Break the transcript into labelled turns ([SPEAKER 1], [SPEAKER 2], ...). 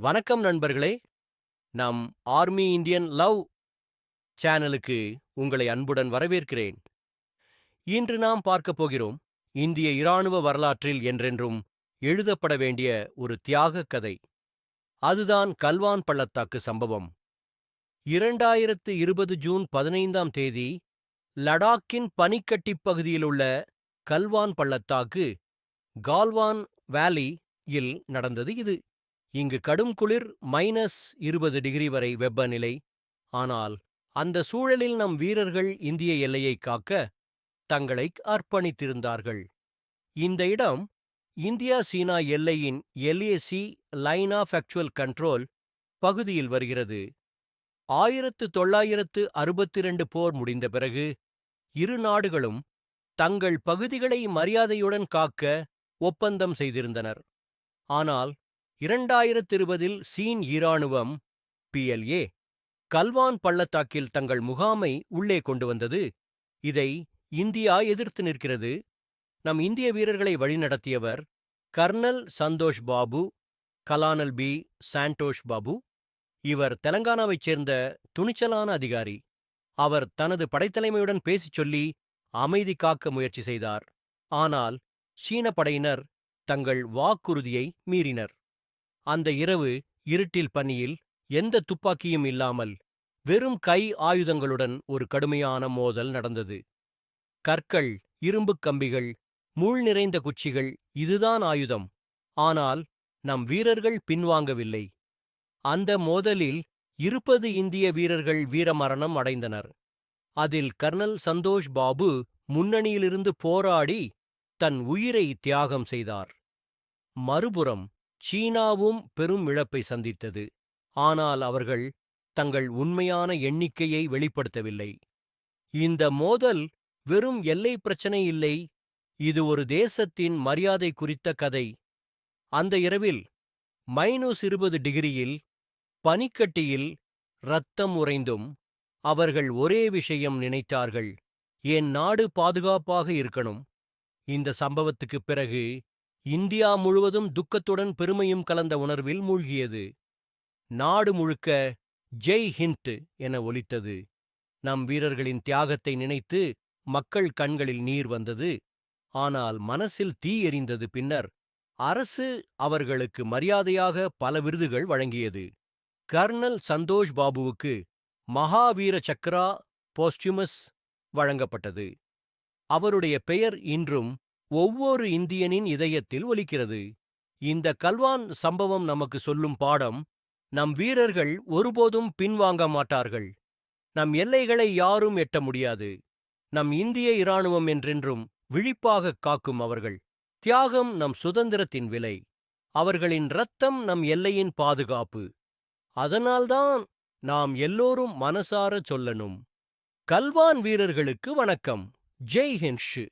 [SPEAKER 1] வணக்கம் நண்பர்களே. நம் ஆர்மி இந்தியன் லவ் சேனலுக்கு உங்களை அன்புடன் வரவேற்கிறேன். இன்று நாம் பார்க்கப் போகிறோம் இந்திய இராணுவ வரலாற்றில் என்றென்றும் எழுதப்பட வேண்டிய ஒரு தியாகக் கதை. அதுதான் கல்வான் பள்ளத்தாக்கு சம்பவம். இரண்டாயிரத்து இருபது ஜூன் பதினைந்தாம் தேதி லடாக்கின் பனிக்கட்டிப் பகுதியிலுள்ள கல்வான் பள்ளத்தாக்கு கால்வான் வேலி இல் நடந்தது இது. இங்கு கடும் குளிர் மைனஸ் இருபது டிகிரி வரை வெப்பநிலை. ஆனால் அந்த சூழலில் நம் வீரர்கள் இந்திய எல்லையை காக்க தங்களை அர்ப்பணித்திருந்தார்கள். இந்த இடம் இந்தியா சீனா எல்லையின் LAC line of actual control பகுதியில் வருகிறது. ஆயிரத்து தொள்ளாயிரத்து அறுபத்தி ரெண்டு போர் முடிந்த பிறகு இரு நாடுகளும் தங்கள் பகுதிகளை மரியாதையுடன் காக்க ஒப்பந்தம் செய்திருந்தனர். ஆனால் இரண்டாயிரத்து இருபதில் சீன் இராணுவம் பிஎல்ஏ கல்வான் பள்ளத்தாக்கில் தங்கள் முகாமை உள்ளே கொண்டு வந்தது. இதை இந்தியா எதிர்த்து நிற்கிறது. நம் இந்திய வீரர்களை வழிநடத்தியவர் colonel Santosh Babu colonel B Santosh Babu. இவர் தெலங்கானாவைச் சேர்ந்த துணிச்சலான அதிகாரி. அவர் தனது படைத்தலைமையுடன் பேசிச் சொல்லி அமைதி காக்க முயற்சி செய்தார். ஆனால் சீன படையினர் தங்கள் வாக்குறுதியை மீறினர். அந்த இரவு இருட்டில் பனியில் எந்த துப்பாக்கியும் இல்லாமல் வெறும் கை ஆயுதங்களுடன் ஒரு கடுமையான மோதல் நடந்தது. கற்கள் இரும்புக் கம்பிகள் முள் நிறைந்த குச்சிகள் இதுதான் ஆயுதம். ஆனால் நம் வீரர்கள் பின்வாங்கவில்லை. அந்த மோதலில் இருபது இந்திய வீரர்கள் வீரமரணம் அடைந்தனர். அதில் கர்னல் சந்தோஷ் பாபு முன்னணியிலிருந்து போராடி தன் உயிரை தியாகம் செய்தார். மறுபுறம் சீனாவும் பெரும் இழப்பை சந்தித்தது. ஆனால் அவர்கள் தங்கள் உண்மையான எண்ணிக்கையை வெளிப்படுத்தவில்லை. இந்த மோதல் வெறும் எல்லை பிரச்சனை இல்லை. இது ஒரு தேசத்தின் மரியாதை குறித்த கதை. அந்த இரவில் மைனஸ் இருபது டிகிரியில் பனிக்கட்டியில் ரத்தம் உறைந்தும் அவர்கள் ஒரே விஷயம் நினைத்தார்கள். என் நாடு பாதுகாப்பாக இருக்கணும்? இந்த சம்பவத்துக்குப் பிறகு இந்தியா முழுவதும் துக்கத்துடன் பெருமையும் கலந்த உணர்வில் மூழ்கியது. நாடு முழுக்க ஜெய் ஹிந்த் என ஒலித்தது. நம் வீரர்களின் தியாகத்தை நினைத்து மக்கள் கண்களில் நீர் வந்தது. ஆனால் மனசில் தீ எறிந்தது பின்னர் அரசு அவர்களுக்கு மரியாதையாக பல விருதுகள் வழங்கியது. கர்னல் சந்தோஷ் பாபுவுக்கு மகாவீர சக்ரா போஸ்டியூமஸ் வழங்கப்பட்டது. அவருடைய பெயர் இன்றும் ஒவ்வொரு இந்தியனின் இதயத்தில் ஒலிக்கிறது. இந்த கல்வான் சம்பவம் நமக்கு சொல்லும் பாடம் நம் வீரர்கள் ஒருபோதும் பின்வாங்க மாட்டார்கள். நம் எல்லைகளை யாரும் எட்ட முடியாது. நம் இந்திய இராணுவம் என்றென்றும் விழிப்பாகக் காக்கும் அவர்கள். தியாகம் நம் சுதந்திரத்தின் விலை. அவர்களின் ரத்தம் நம் எல்லையின் பாதுகாப்பு. அதனால்தான் நாம் எல்லோரும் மனசார சொல்லணும். கல்வான் வீரர்களுக்கு வணக்கம். ஜெய் ஹென்ஷு